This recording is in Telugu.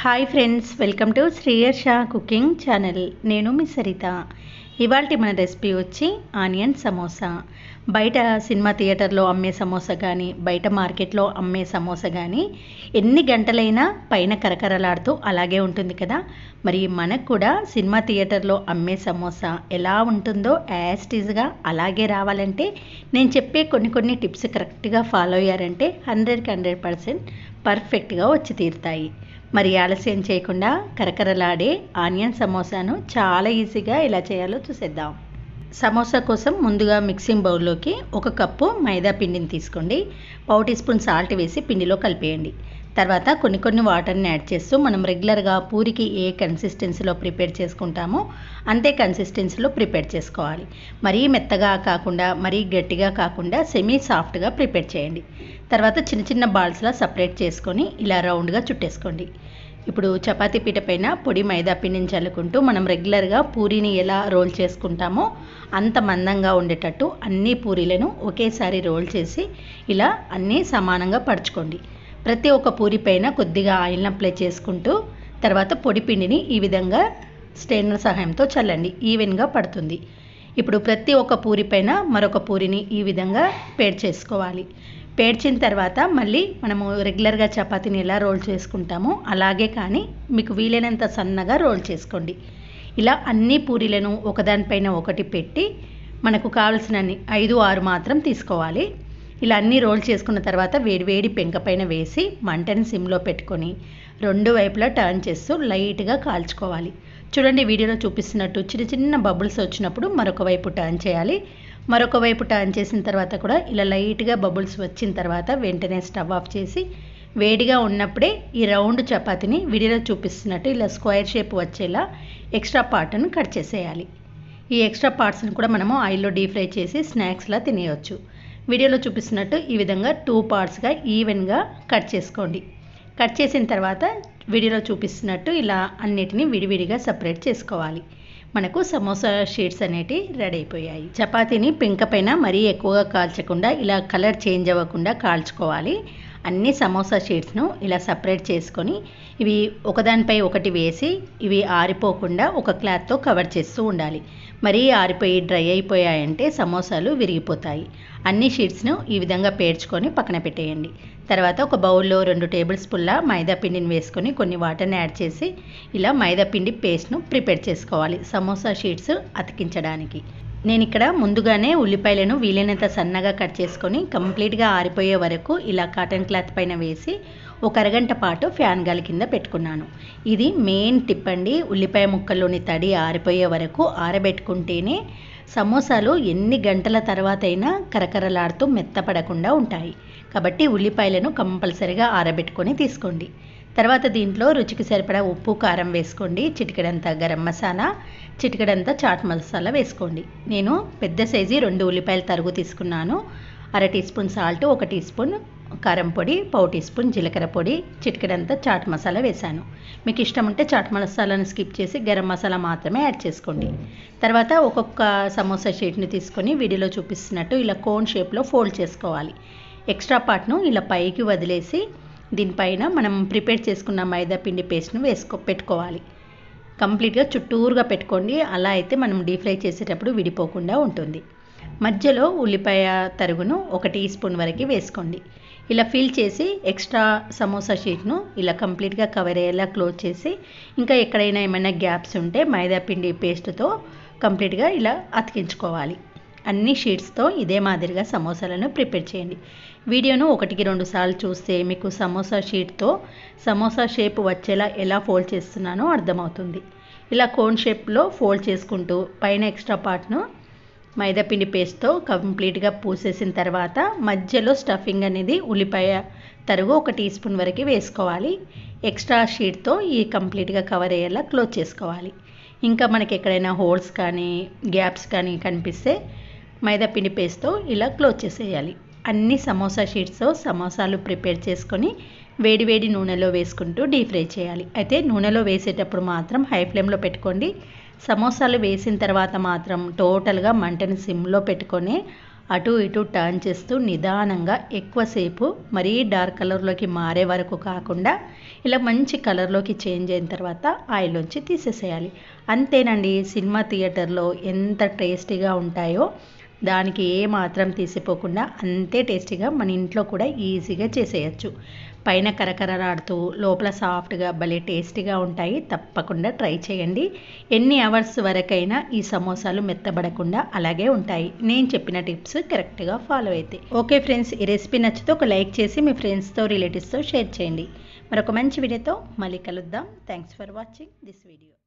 హాయ్ ఫ్రెండ్స్ వెల్కమ్ టు శ్రీయర్ షా కుకింగ్ ఛానల్ నేను మీ సరిత. ఇవాళ మన రెసిపీ వచ్చి ఆనియన్ సమోసా. బయట సినిమా థియేటర్లో అమ్మే సమోసా కానీ బయట మార్కెట్లో అమ్మే సమోసా కానీ ఎన్ని గంటలైనా పైన కరకరలాడుతూ అలాగే ఉంటుంది కదా? మరి మనకు కూడా సినిమా థియేటర్లో అమ్మే సమోసా ఎలా ఉంటుందో యాస్టీజ్గా అలాగే రావాలంటే నేను చెప్పే కొన్ని కొన్ని టిప్స్ కరెక్ట్గా ఫాలో అయ్యారంటే హండ్రెడ్కి హండ్రెడ్ పర్సెంట్ పర్ఫెక్ట్గా వచ్చి తీరుతాయి. మరి ఆలస్యం చేయకుండా కరకరలాడే ఆనియన్ సమోసాను చాలా ఈజీగా ఎలా చేయాలో చూసేద్దాం. సమోసా కోసం ముందుగా మిక్సింగ్ బౌల్లోకి ఒక కప్పు మైదా పిండిని తీసుకోండి. పావు టీ స్పూన్ సాల్ట్ వేసి పిండిలో కలిపేయండి. తర్వాత కొన్ని కొన్ని వాటర్ని యాడ్ చేస్తూ మనం రెగ్యులర్గా పూరికి ఏ కన్సిస్టెన్సీలో ప్రిపేర్ చేసుకుంటామో అంతే కన్సిస్టెన్సీలో ప్రిపేర్ చేసుకోవాలి. మరీ మెత్తగా కాకుండా మరీ గట్టిగా కాకుండా సెమీ సాఫ్ట్గా ప్రిపేర్ చేయండి. తర్వాత చిన్న చిన్న బాల్స్లా సపరేట్ చేసుకొని ఇలా రౌండ్గా చుట్టేసుకోండి. ఇప్పుడు చపాతీ పీట పైన పొడి మైదా పిండిని చల్లుకుంటూ మనం రెగ్యులర్గా పూరీని ఎలా రోల్ చేసుకుంటామో అంత మందంగా ఉండేటట్టు అన్ని పూరీలను ఒకేసారి రోల్ చేసి ఇలా అన్నీ సమానంగా పరచుకోండి. ప్రతి ఒక్క పూరి పైన కొద్దిగా ఆయిల్ని అప్లై చేసుకుంటూ తర్వాత పొడి పిండిని ఈ విధంగా స్టెయినర్ సహాయంతో చల్లండి. ఈవెన్గా పడుతుంది. ఇప్పుడు ప్రతి ఒక్క పూరి పైన మరొక పూరిని ఈ విధంగా పేడ్ చేసుకోవాలి. పేడ్చిన తర్వాత మళ్ళీ మనము రెగ్యులర్గా చపాతీని ఎలా రోల్ చేసుకుంటామో అలాగే కానీ మీకు వీలైనంత సన్నగా రోల్ చేసుకోండి. ఇలా అన్ని పూరీలను ఒకదానిపైన ఒకటి పెట్టి మనకు కావలసినన్ని ఐదు ఆరు మాత్రం తీసుకోవాలి. ఇలా అన్నీ రోల్ చేసుకున్న తర్వాత వేడివేడి పెంక పైన వేసి మంటని సిమ్లో పెట్టుకొని రెండు వైపులా టర్న్ చేస్తూ లైట్గా కాల్చుకోవాలి. చూడండి వీడియోలో చూపిస్తున్నట్టు చిన్న చిన్న బబుల్స్ వచ్చినప్పుడు మరొక వైపు టర్న్ చేయాలి. మరొక వైపు టర్న్ చేసిన తర్వాత కూడా ఇలా లైట్గా బబుల్స్ వచ్చిన తర్వాత వెంటనే స్టవ్ ఆఫ్ చేసి వేడిగా ఉన్నప్పుడే ఈ రౌండ్ చపాతీని వీడియోలో చూపిస్తున్నట్టు ఇలా స్క్వేర్ షేప్ వచ్చేలా ఎక్స్ట్రా పార్ట్ను కట్ చేసేయాలి. ఈ ఎక్స్ట్రా పార్ట్స్ని కూడా మనము ఆయిల్లో డీప్ ఫ్రై చేసి స్నాక్స్లా తినేయవచ్చు వీడియోలో చూపిస్తున్నట్టు ఈ విధంగా టూ పార్ట్స్గా ఈవెన్గా కట్ చేసుకోండి. కట్ చేసిన తర్వాత వీడియోలో చూపిస్తున్నట్టు ఇలా అన్నిటినీ విడివిడిగా సపరేట్ చేసుకోవాలి. మనకు సమోసా షీట్స్ అనేటివి రెడీ అయిపోయాయి. చపాతీని పెంక పైన మరీ ఎక్కువగా కాల్చకుండా ఇలా కలర్ చేంజ్ అవ్వకుండా కాల్చుకోవాలి. అన్ని సమోసా షీట్స్ను ఇలా సపరేట్ చేసుకొని ఇవి ఒకదానిపై ఒకటి వేసి ఇవి ఆరిపోకుండా ఒక క్లాత్తో కవర్ చేస్తూ ఉండాలి. మరీ ఆరిపోయి డ్రై అయిపోయాయంటే సమోసాలు విరిగిపోతాయి. అన్ని షీట్స్ను ఈ విధంగా పేర్చుకొని పక్కన పెట్టేయండి. తర్వాత ఒక బౌల్లో రెండు టేబుల్ స్పూన్ల మైదా పిండిని వేసుకొని కొన్ని వాటర్ని యాడ్ చేసి ఇలా మైదా పిండి పేస్ట్ను ప్రిపేర్ చేసుకోవాలి. సమోసా షీట్స్ అతికించడానికి. నేను ఇక్కడ ముందుగానే ఉల్లిపాయలను వీలైనంత సన్నగా కట్ చేసుకొని కంప్లీట్గా ఆరిపోయే వరకు ఇలా కాటన్ క్లాత్ పైన వేసి ఒక అరగంట పాటు ఫ్యాన్ గాలి కింద పెట్టుకున్నాను. ఇది మెయిన్ టిప్ అండి. ఉల్లిపాయ ముక్కల్లోని తడి ఆరిపోయే వరకు ఆరబెట్టుకుంటేనే సమోసాలు ఎన్ని గంటల తర్వాత అయినా కరకరలాడుతూ మెత్తపడకుండా ఉంటాయి. కాబట్టి ఉల్లిపాయలను కంపల్సరిగా ఆరబెట్టుకొని తీసుకోండి. తర్వాత దీంట్లో రుచికి సరిపడా ఉప్పు కారం వేసుకోండి. చిటికెడంత గరం మసాలా చిటికెడంత చాట్ మసాలా వేసుకోండి. నేను పెద్ద సైజు రెండు ఉల్లిపాయల తరుగు తీసుకున్నాను. అర టీ స్పూన్ సాల్ట్ ఒక టీ స్పూన్ కారం పొడి పావు టీ స్పూన్ జీలకర్ర పొడి చిటికెడంత చాట్ మసాలా వేశాను. మీకు ఇష్టం ఉంటే చాట్ మసాలాను స్కిప్ చేసి గరం మసాలా మాత్రమే యాడ్ చేసుకోండి. తర్వాత ఒక్కొక్క సమోసా షీట్ని తీసుకొని వీడియోలో చూపిస్తున్నట్టు ఇలా కోన్ షేప్లో ఫోల్డ్ చేసుకోవాలి. ఎక్స్ట్రా పార్ట్ను ఇలా పైకి వదిలేసి దీనిపైన మనం ప్రిపేర్ చేసుకున్న మైదా పిండి పేస్ట్ను వేసుకో పెట్టుకోవాలి. కంప్లీట్గా చుట్టూరుగా పెట్టుకోండి. అలా అయితే మనం డీప్ ఫ్రై చేసేటప్పుడు విడిపోకుండా ఉంటుంది. మధ్యలో ఉల్లిపాయ తరుగును ఒక టీ స్పూన్ వరకు వేసుకోండి. ఇలా ఫిల్ చేసి ఎక్స్ట్రా సమోసా షీట్ను ఇలా కంప్లీట్గా కవర్ అయ్యేలా క్లోజ్ చేసి ఇంకా ఎక్కడైనా ఏమైనా గ్యాప్స్ ఉంటే మైదాపిండి పేస్ట్తో కంప్లీట్గా ఇలా అతికించుకోవాలి. అన్ని షీట్స్తో ఇదే మాదిరిగా సమోసాలను ప్రిపేర్ చేయండి. వీడియోను ఒకటికి రెండు సార్లు చూస్తే మీకు సమోసా షీట్తో సమోసా షేప్ వచ్చేలా ఎలా ఫోల్డ్ చేస్తున్నానో అర్థమవుతుంది. ఇలా కోన్ షేప్లో ఫోల్డ్ చేసుకుంటూ పైన ఎక్స్ట్రా పార్ట్ను మైదాపిండి పేస్ట్తో కంప్లీట్గా పూసేసిన తర్వాత మధ్యలో స్టఫింగ్ అనేది ఉల్లిపాయ తరుగు ఒక టీ స్పూన్ వరకు వేసుకోవాలి. ఎక్స్ట్రా షీట్తో ఈ కంప్లీట్గా కవర్ అయ్యేలా క్లోజ్ చేసుకోవాలి. ఇంకా మనకి ఎక్కడైనా హోల్స్ కానీ గ్యాప్స్ కానీ కనిపిస్తే మైదాపిండి పేస్ట్తో ఇలా క్లోజ్ చేసేయాలి. అన్ని సమోసా షీట్స్ సమోసాలు ప్రిపేర్ చేసుకొని వేడివేడి నూనెలో వేసుకుంటూ డీప్ ఫ్రై చేయాలి. అయితే నూనెలో వేసేటప్పుడు మాత్రం హై ఫ్లేమ్లో పెట్టుకోండి. సమోసాలు వేసిన తర్వాత మాత్రం టోటల్గా మంటని సిమ్లో పెట్టుకొని అటు ఇటు టర్న్ చేస్తూ నిదానంగా ఎక్కువసేపు మరీ డార్క్ కలర్లోకి మారే వరకు కాకుండా ఇలా మంచి కలర్లోకి చేంజ్ అయిన తర్వాత ఆయిల్లోంచి తీసేసేయాలి. అంతేనండి సినిమా థియేటర్లో ఎంత టేస్టీగా ఉంటాయో దానికి ఏ మాత్రం తీసిపోకుండా అంతే టేస్టీగా మన ఇంట్లో కూడా ఈజీగా చేసేయచ్చు. పైన కరకరలాడుతూ లోపల సాఫ్ట్గా భలే టేస్టీగా ఉంటాయి. తప్పకుండా ట్రై చేయండి. ఎన్ని అవర్స్ వరకైనా ఈ సమోసాలు మెత్తబడకుండా అలాగే ఉంటాయి. నేను చెప్పిన టిప్స్ కరెక్ట్గా ఫాలో అయితే. ఓకే ఫ్రెండ్స్ ఈ రెసిపీ నచ్చితే ఒక లైక్ చేసి మీ ఫ్రెండ్స్తో రిలేటివ్స్తో షేర్ చేయండి. మరొక మంచి వీడియోతో మళ్ళీ కలుద్దాం. Thanks for watching this video.